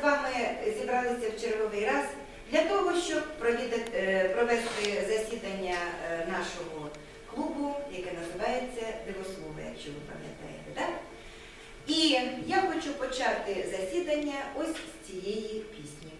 з вами зібралися в черговий раз для того, щоб е, провести засідання е, нашого клубу, яке називається Дивослово, якщо ви пам'ятаєте, так? І я хочу почати засідання ось з цієї пісні.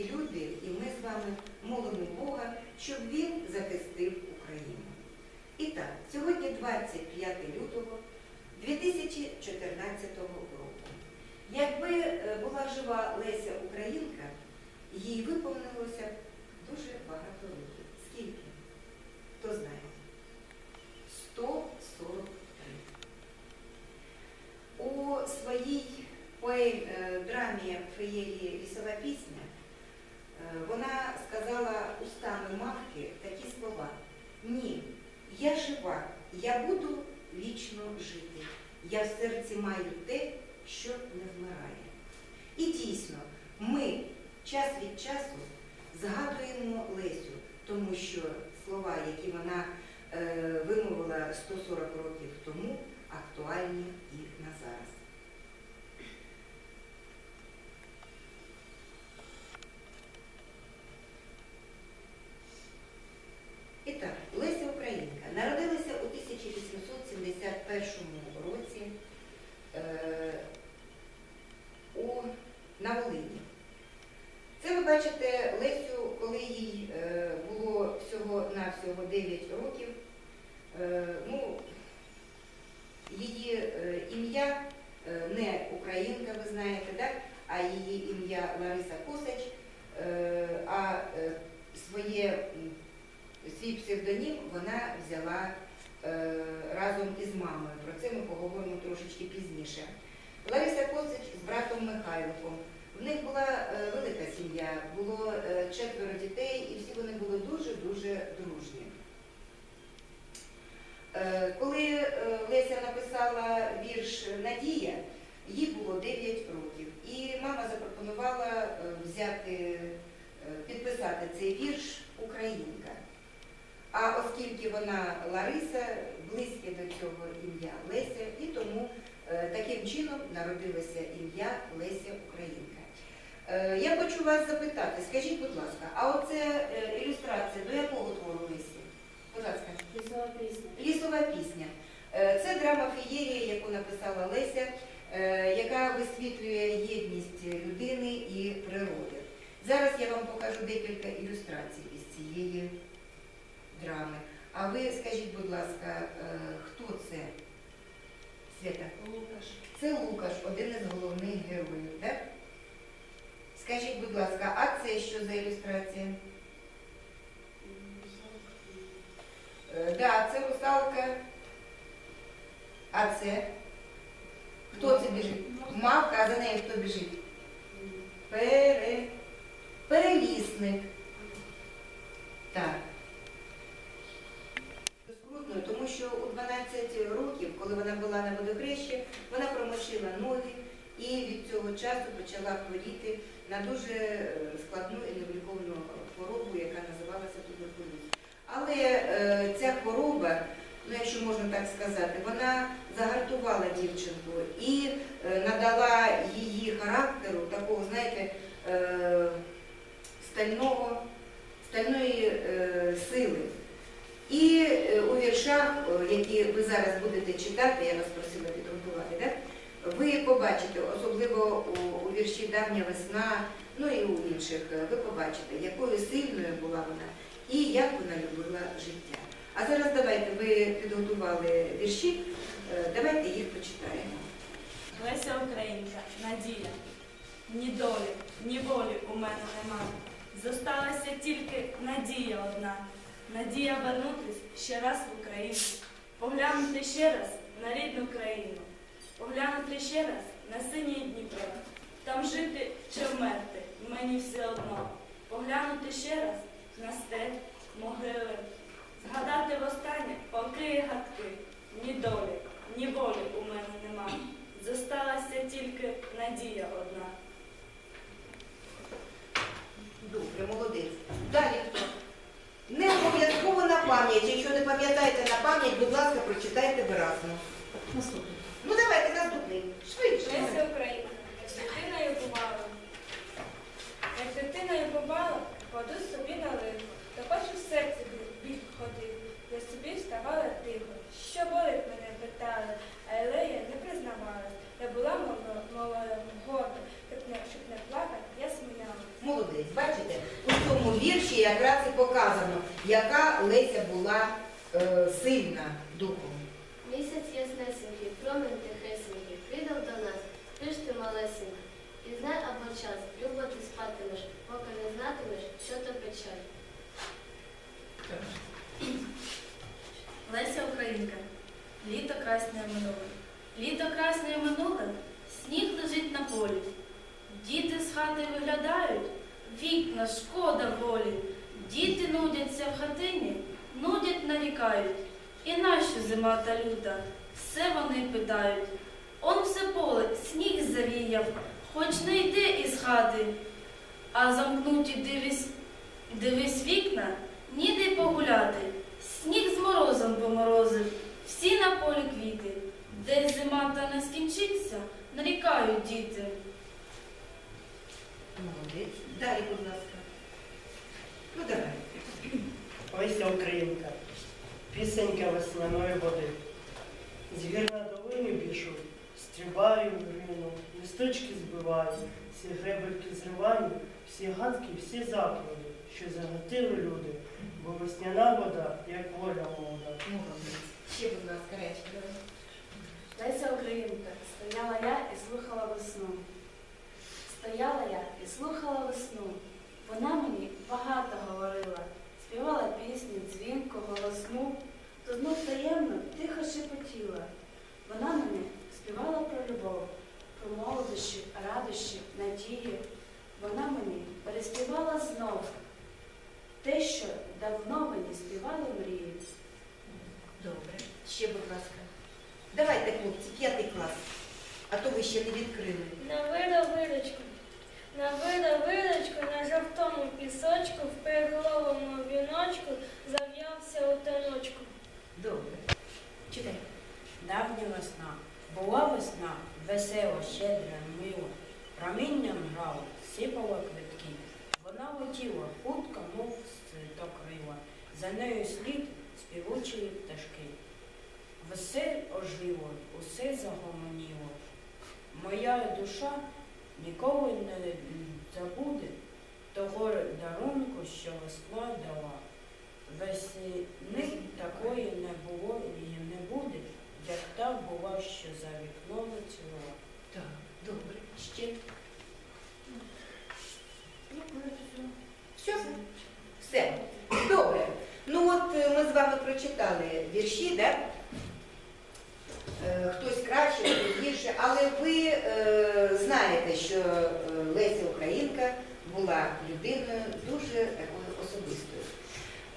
Всі люди, і ми з вами молимо Бога, щоб він захистив Україну. І так, сьогодні 25 лютого 2014 року. Якби е, була жива Леся Українка, їй виповнилося дуже багато років. Скільки? Хто знає? 143. У своїй поем- е, драмі феєрії Лісова пісня вона сказала устами мавки такі слова. Ні, я жива, я буду вічно жити. Я в серці маю те, що не вмирає. І дійсно, ми час від часу згадуємо Лесю, тому що слова, які вона е, вимовила 140 років тому, актуальні і на зараз. І так, Леся Українка народилася у 1871 році е, у, на Волині. Це ви бачите Лесю, коли їй е, було всього-навсього 9 років. Е, ну, її е, ім'я не Українка, ви знаєте, так? а її ім'я Лариса Косач, а своє свій псевдонім вона взяла разом із мамою. Про це ми поговоримо трошечки пізніше. Лариса Косич з братом Михайликом. В них була е, велика сім'я, було е, четверо дітей, і всі вони були дуже-дуже дружні. Е, коли Леся написала вірш Надія, їй було 9 років. І мама запропонувала взяти, підписати цей вірш Українка. А оскільки вона Лариса, близьке до цього ім'я Леся, і тому таким чином народилося ім'я Леся Українка. Е, Я хочу вас запитати, скажіть, будь ласка, а оце е, ілюстрація до якого твору Лесі? Будь ласка. Лісова пісня. Лісова пісня. Е, Це драма феєрія, яку написала Леся, яка висвітлює єдність людини і природи. Зараз я вам покажу декілька ілюстрацій із цієї драми. А ви скажіть, будь ласка, хто це? Свята? Лукаш. Це Лукаш, один із головних героїв, так? Скажіть, будь ласка, а це що за ілюстрація? Е, да, це русалка. А це? Хто це біжить? Мавка, а за нею хто біжить? Пере... Перелісник. Так. Скрутно, тому що у 12 років, коли вона була на водохрещі, вона промочила ноги і від цього часу почала хворіти на дуже е, складну і невиліковну хворобу, яка називалася туберкульоз. Але е, ця хвороба, ну якщо можна так сказати, вона загартувала дівчинку і е, надала її характеру такого, знаєте, стального, стальної сили. І у віршах, які ви зараз будете читати, я вас просила підготувати, да? Ви побачите, особливо у, у вірші Давня весна, ну і у інших, е, ви побачите, якою сильною була вона і як вона любила життя. А зараз давайте, ви підготували вірші, е, давайте їх почитаємо. Леся Українка, Надія. Ні долі, ні волі у мене нема. Зосталася тільки надія одна. Надія вернутись ще раз в Україну, поглянути ще раз на рідну країну, поглянути ще раз на синій Дніпро, там жити чи вмерти, мені все одно. Поглянути ще раз на степ, могили, згадати востаннє палки і гадки. Ні долі, ні волі у мене нема. Зосталася тільки надія одна. Добре, молодець. Далі хто? Не обов'язково на пам'ять. Якщо не пам'ятаєте на пам'ять, будь ласка, прочитайте виразно. Наступний. Давайте. Швидше. Леся Українка, як дитиною бувала. Як дитиною бувала, кладу собі на лихо, та хоч у серці біль ходив, я собі вставала тихо. Що болить мене питали, а Елея не признавалась. Я була мовою горда, щоб не, щоб не плакати, я сміялась. Молодець. Бачите, у цьому вірші якраз і показано, яка Леся була е, сильна духом. Місяць яснесенький, промінь тихесенький, прийдав до нас, ти ж ти малесенька. І знай або час, любо ти спатимеш, поки не знатимеш, що то печаль. Леся Українка. Літо красне минуле. Літо красне минуле, сніг лежить на полі. Діти з хати виглядають, вікна, шкода волі. Діти нудяться в хатині, нудять, нарікають. І нащо зима та люта? Все вони питають. Он все поле, сніг завіяв, хоч не йди із хати. А замкнуті дивись, дивись вікна, ніде погуляти. Сніг з морозом поморозив, всі на полі квіти. Де зима та не скінчиться, нарікають діти. Молодець. Далі, будь ласка. Ну давай. Леся Українка, пісенька весняної води. Звір на долині пішов, стрибаю в грину, листочки збиваю, всі гребельки зриваю, всі гадки, всі заклади, що загатили люди, бо весняна вода, як воля молода. Ще, будь ласка, речі. Леся Українка, стояла я і слухала весну. Стояла я і слухала весну. Вона мені багато говорила, співала пісні, дзвінко, голосну, то знов таємно, тихо шепотіла. Вона мені співала про любов, про молодощі, радощі, надії. Вона мені переспівала знов те, що давно мені співали мрії. Добре. Ще, будь ласка. Давайте, хлопці, п'ятий клас. А то ви ще не відкрили. На вида вирочку, на вида вирочку, на жовтому пісочку, в перголовому віночку зав'явся у таночку. Добре. Читай. Давня весна, була весна, весела, щедра, мила. Промінням грала, сипала квитки. Вона летіла хутко, мов крила. За нею слід співучої пташки. Все ожило, усе загомоніло. Моя душа ніколи не забуде того дарунку, що Москва дала. Весни такої не було і не буде, як та була, що за вікном цілувала. Так, добре. Ще. Все? Все. Добре. Ну от е, ми з вами прочитали вірші, да? Е, Хтось краще, хтось гірше, але ви е, знаєте, що е, Леся Українка була людиною дуже такою особистою.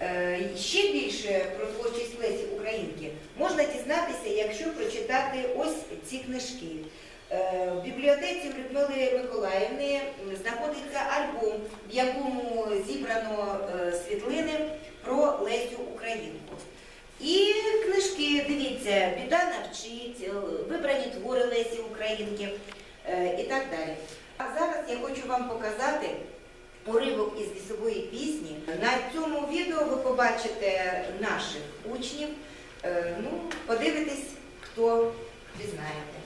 Е, Ще більше про творчість Лесі Українки можна дізнатися, якщо прочитати ось ці книжки. Е, В бібліотеці Людмили Миколаївни знаходиться альбом, в якому зібрано е, світлини про Лесю Українку. І книжки, дивіться, біда навчить, вибрані твори Лесі Українки і так далі. А зараз я хочу вам показати уривок із лісової пісні. На цьому відео ви побачите наших учнів. Е, Ну, подивитесь, хто пізнаєте.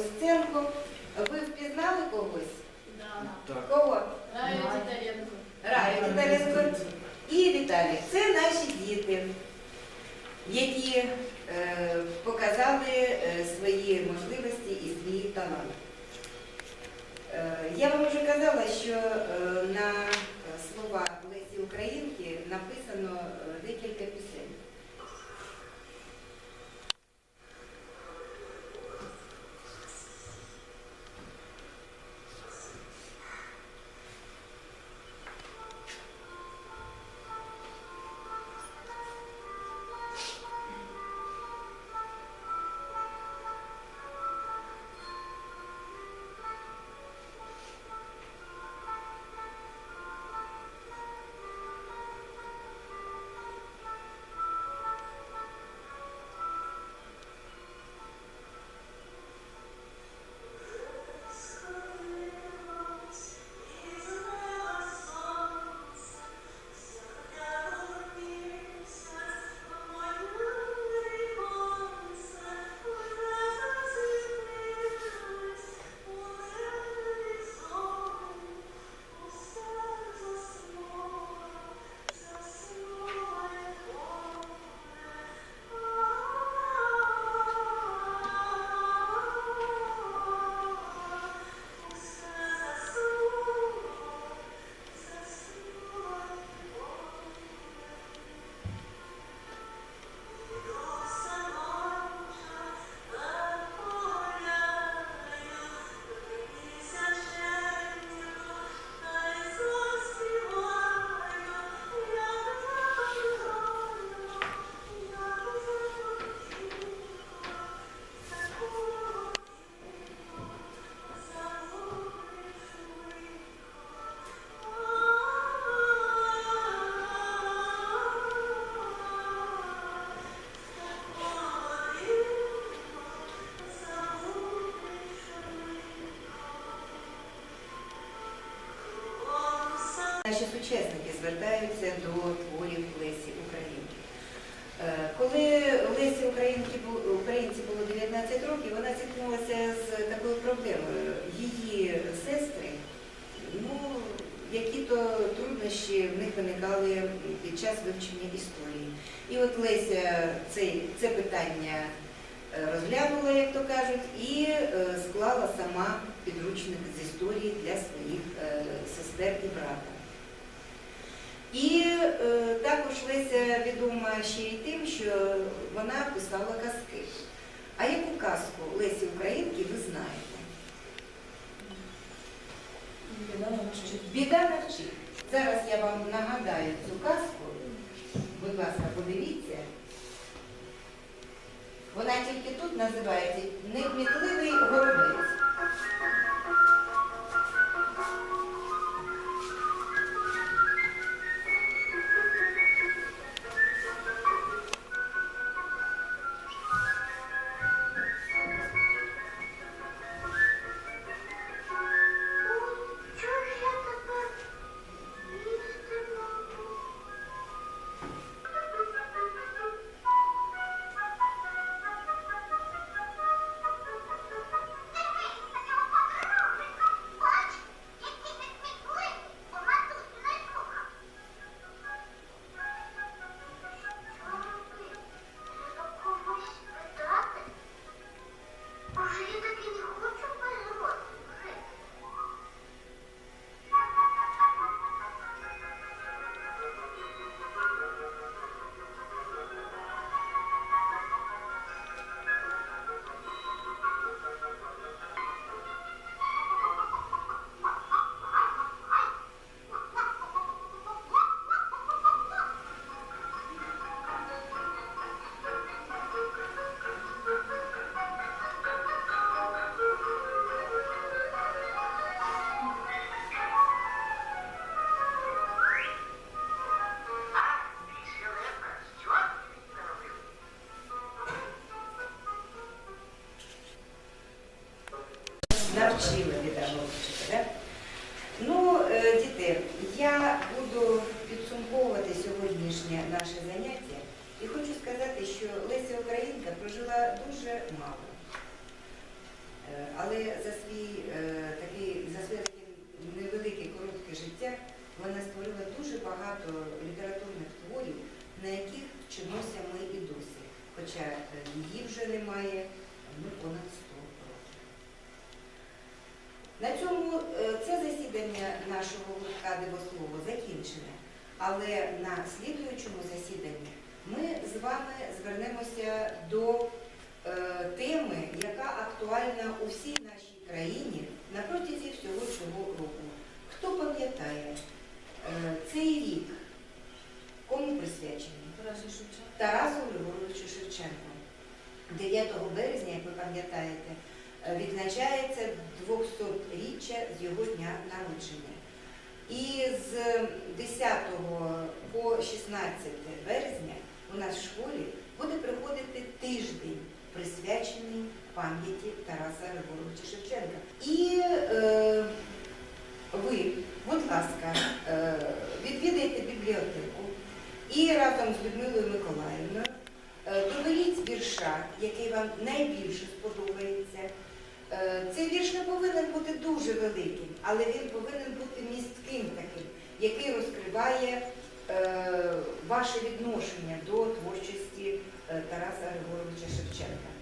Сценку. Ви впізнали когось? Да. Кого? Раю Титаренко. Раю Титаренко. І Софія Віталік це наші діти, які е, показали е, свої можливості і свій талант. Е, Я вам вже казала, що е, на слова Лесі Українки написано 19 років, вона зіткнулася з такою проблемою. Її сестри, ну, які-то труднощі в них виникали під час вивчення історії. І от Леся цей, це питання е, розглянула, як то кажуть, і е, склала сама підручник з історії для своїх е, сестер і брата. І е, також Леся відома ще й тим, що вона писала казки. А яку казку Лесі Українки ви знаєте? Біда навчить. Зараз я вам нагадаю цю казку. Будь ласка, подивіться. Вона тільки тут називається Некмітливий горобець. Навчила педагогічка, да? Ну, е, діти, я буду підсумковувати сьогоднішнє наше заняття і хочу сказати, що Леся Українка прожила дуже мало. Е, Але за свій е, такий, за своє невелике коротке життя вона створила дуже багато літературних творів, на яких вчимося ми і досі. Хоча її вже немає ну, понад 100 років. На цьому е, це засідання нашого гуртка Дивослово закінчене. Але на слідуючому засіданні ми з вами звернемося до е, теми, яка актуальна у всій нашій країні на протязі всього цього року. Хто пам'ятає е, цей рік? Кому присвячений? Тарасу Григоровичу Шевченку. 9 березня, як ви пам'ятаєте, відзначається 200-річчя з його дня народження. І з 10 по 16 березня у нас в школі буде проходити тиждень, присвячений пам'яті Тараса Григоровича Шевченка. І е, ви, будь ласка, е, відвідайте бібліотеку і разом з Людмилою Миколаївною е, доберіть вірша, який вам найбільше сподобається. Е, Цей вірш не повинен бути дуже великим, але він повинен бути містким таким, який розкриває е, ваше відношення до творчості е, Тараса Григоровича Шевченка.